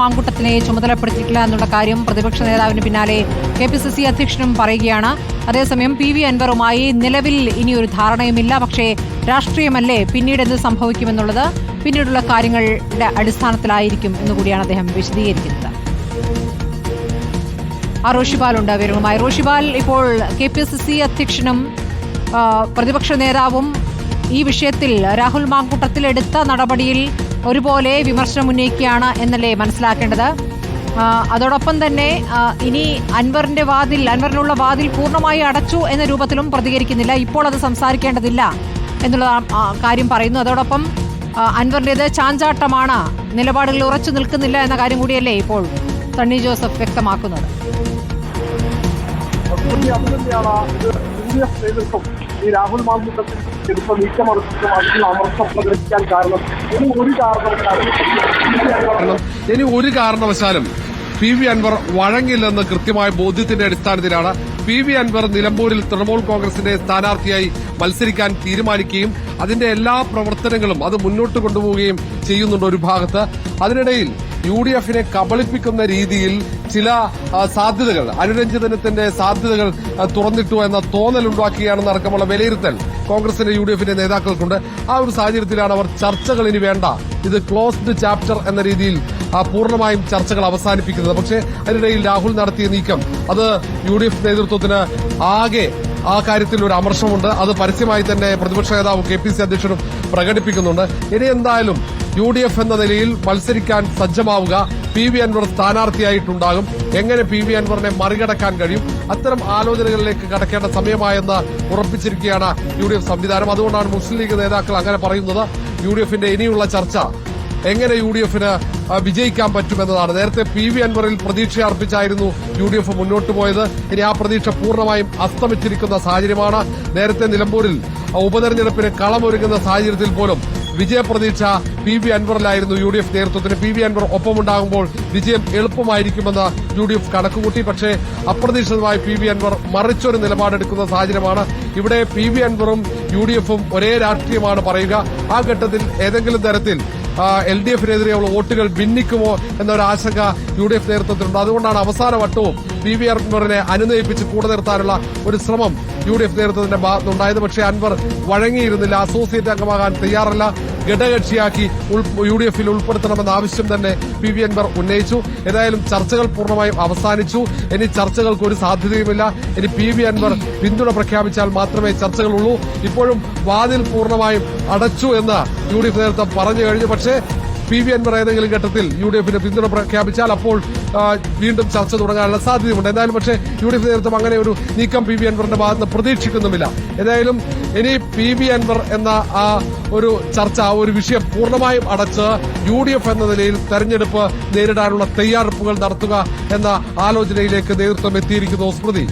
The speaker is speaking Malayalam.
മാങ്കുട്ടത്തിനെ ചുമതലപ്പെടുത്തിയിട്ടില്ല എന്നുള്ള കാര്യം പ്രതിപക്ഷ നേതാവിന് പിന്നാലെ കെ പി സി സി അധ്യക്ഷനും പറയുകയാണ്. അതേസമയം പി വി അൻവറുമായി നിലവിൽ ഇനിയൊരു ധാരണയുമില്ല. പക്ഷേ രാഷ്ട്രീയമല്ലേ പിന്നീട് എന്ത് സംഭവിക്കുമെന്നുള്ളത് പിന്നീടുള്ള കാര്യങ്ങളുടെ അടിസ്ഥാനത്തിലായിരിക്കും എന്നുകൂടിയാണ് അദ്ദേഹം വിശദീകരിക്കുന്നത്. ആ റോഷിപാലുണ്ട് വിവരങ്ങളുമായി. റോഷിബാൽ ഇപ്പോൾ കെ പി സി സി അധ്യക്ഷനും പ്രതിപക്ഷ നേതാവും ഈ വിഷയത്തിൽ രാഹുൽ മാങ്കൂട്ടത്തിൽ എടുത്ത നടപടിയിൽ ഒരുപോലെ വിമർശനം ഉന്നയിക്കുകയാണ് എന്നല്ലേ മനസ്സിലാക്കേണ്ടത്? അതോടൊപ്പം തന്നെ ഇനി അൻവറിന്റെ വാതിൽ അൻവറിനുള്ള വാതിൽ പൂർണമായി അടച്ചു എന്ന രൂപത്തിലും പ്രതികരിക്കുന്നില്ല. ഇപ്പോൾ അത് സംസാരിക്കേണ്ടതില്ല എന്നുള്ള കാര്യം പറയുന്നു. അതോടൊപ്പം ആ, അൻവറിന്റേത് ചാഞ്ചാട്ടമാണ്. നിലപാടുകൾ ഉറച്ചു നിൽക്കുന്നില്ല എന്ന കാര്യം കൂടിയല്ലേ ഇപ്പോൾ സണ്ണി ജോസഫ് വ്യക്തമാക്കുന്നത്. യു ഡി ഈ രാഹുൽ മാങ്കൂട്ടത്തിൽ എടുത്ത നീക്കമറിച്ചിട്ടും അതിൽ അമർത്തം പ്രകടിപ്പിക്കാൻ കാരണം ഇനി ഒരു കാരണവശാലും കാരണം ഇനി ഒരു കാരണവശാലും പി വി അൻവർ വഴങ്ങില്ലെന്ന് കൃത്യമായ ബോധ്യത്തിന്റെ അടിസ്ഥാനത്തിലാണ് പി വി അൻവർ നിലമ്പൂരിൽ തൃണമൂൽ കോൺഗ്രസിന്റെ സ്ഥാനാർത്ഥിയായി മത്സരിക്കാൻ തീരുമാനിക്കുകയും അതിന്റെ എല്ലാ പ്രവർത്തനങ്ങളും അത് മുന്നോട്ട് കൊണ്ടുപോവുകയും ചെയ്യുന്നുണ്ട് ഒരു ഭാഗത്ത്. അതിനിടയിൽ യു ഡി എഫിനെ കബളിപ്പിക്കുന്ന രീതിയിൽ ചില സാധ്യതകൾ അനുരഞ്ജനത്തിന്റെ സാധ്യതകൾ തുറന്നിട്ടു എന്ന തോന്നലുണ്ടാക്കുകയാണെന്ന് അടക്കമുള്ള വിലയിരുത്തൽ കോൺഗ്രസിന്റെ യു ഡി എഫിന്റെ നേതാക്കൾക്കുണ്ട്. ആ ഒരു സാഹചര്യത്തിലാണ് അവർ ചർച്ചകൾ ഇനി വേണ്ട. ഇത് ക്ലോസ്ഡ് ചാപ്റ്റർ എന്ന രീതിയിൽ പൂർണമായും ചർച്ചകൾ അവസാനിപ്പിക്കുന്നത്. പക്ഷേ അതിനിടയിൽ രാഹുൽ നടത്തിയ നീക്കം അത് യു ഡി എഫ് നേതൃത്വത്തിന് ആകെ ആ കാര്യത്തിൽ ഒരു അമർഷമുണ്ട്. അത് പരസ്യമായി തന്നെ പ്രതിപക്ഷ നേതാവും കെ പി സി അധ്യക്ഷനും പ്രകടിപ്പിക്കുന്നുണ്ട്. ഇനി എന്തായാലും യു ഡി എഫ് എന്ന നിലയിൽ മത്സരിക്കാൻ സജ്ജമാവുക. പി വി അൻവർ സ്ഥാനാർത്ഥിയായിട്ടുണ്ടാകും. എങ്ങനെ പി വി അൻവറിനെ മറികടക്കാൻ കഴിയും? അത്തരം ആലോചനകളിലേക്ക് കടക്കേണ്ട സമയമായെന്ന് ഉറപ്പിച്ചിരിക്കുകയാണ് യു ഡി എഫ് സംവിധാനം. അതുകൊണ്ടാണ് മുസ്ലിം ലീഗ് നേതാക്കൾ അങ്ങനെ പറയുന്നത്. യു ഡി എഫിന്റെ ഇനിയുള്ള ചർച്ച എങ്ങനെ യു ഡി എഫിന് വിജയിക്കാൻ പറ്റുമെന്നതാണ് നേരത്തെ പി വി അൻവറിൽ പ്രതീക്ഷ അർപ്പിച്ചായിരുന്നു യു ഡി എഫ് മുന്നോട്ട് പോയത്. ഇനി ആ പ്രതീക്ഷ പൂർണമായും അസ്തമിച്ചിരിക്കുന്ന സാഹചര്യമാണ്. നേരത്തെ നിലമ്പൂരിൽ ഉപതെരഞ്ഞെടുപ്പിന് കളമൊരുങ്ങുന്ന സാഹചര്യത്തിൽ പോലും വിജയപ്രതീക്ഷ പി വി അൻവറിലായിരുന്നു യു ഡി എഫ് നേതൃത്വത്തിന്. പി വി അൻവർ ഒപ്പമുണ്ടാകുമ്പോൾ വിജയം എളുപ്പമായിരിക്കുമെന്ന് യു ഡി എഫ് കണക്കുകൂട്ടി. പക്ഷേ അപ്രതീക്ഷിതമായി പി വി അൻവർ മറിച്ചൊരു നിലപാടെടുക്കുന്ന സാഹചര്യമാണ്. ഇവിടെ പി വി അൻവറും യു ഡി എഫും ഒരേ രാഷ്ട്രീയമാണ് പറയുക. ആ ഘട്ടത്തിൽ ഏതെങ്കിലും തരത്തിൽ എൽ ഡി എഫിനെതിരെയുള്ള വോട്ടുകൾ ഭിന്നിക്കുമോ എന്നൊരു ആശങ്ക യു ഡി എഫ് നേതൃത്വത്തിലുണ്ട്. അതുകൊണ്ടാണ് അവസാന വട്ടവും പി വി അൻവറിനെ അനുനയിപ്പിച്ച് കൂടെ നിർത്താനുള്ള ഒരു ശ്രമം യു ഡി എഫ് നേതൃത്വത്തിന്റെ ഭാഗത്തുണ്ടായത് പക്ഷേ അൻവർ വഴങ്ങിയിരുന്നില്ല. അസോസിയേറ്റ് അംഗമാകാൻ തയ്യാറല്ല. ഘടകകക്ഷിയാക്കി ഉൾ- യു ഡി എഫിൽ ഉൾപ്പെടുത്തണമെന്ന ആവശ്യം തന്നെ പി വി അൻവർ ഉന്നയിച്ചു. ഏതായാലും ചർച്ചകൾ പൂർണമായും അവസാനിച്ചു. ഇനി ചർച്ചകൾക്ക് ഒരു സാധ്യതയുമില്ല. ഇനി പി വി അൻവർ പിന്തുണ പ്രഖ്യാപിച്ചാൽ മാത്രമേ ചർച്ചകളുള്ളൂ. ഇപ്പോഴും വാതിൽ പൂർണമായും അടച്ചു എന്ന് യു ഡി എഫ് നേതൃത്വം പറഞ്ഞു കഴിഞ്ഞു. പക്ഷേ പി വി അൻവർ ഏതെങ്കിലും ഘട്ടത്തിൽ യു ഡി എഫിന് പിന്തുണ പ്രഖ്യാപിച്ചാൽ അപ്പോൾ വീണ്ടും ചർച്ച തുടങ്ങാനുള്ള സാധ്യതയുണ്ട് എന്തായാലും പക്ഷേ യു ഡി എഫ് നേതൃത്വം അങ്ങനെ ഒരു നീക്കം പി വി അൻവറിന്റെ ഭാഗത്ത് നിന്ന് പ്രതീക്ഷിക്കുന്നുമില്ല. ഏതായാലും ഇനി പി വി അൻവർ എന്ന ആ ഒരു ചർച്ച ആ ഒരു വിഷയം പൂർണമായും അടച്ച് യു ഡി എഫ് എന്ന നിലയിൽ തെരഞ്ഞെടുപ്പ് നേരിടാനുള്ള തയ്യാറെടുപ്പുകൾ നടത്തുക എന്ന ആലോചനയിലേക്ക് നേതൃത്വം എത്തിയിരിക്കുന്നു സ്മൃതി.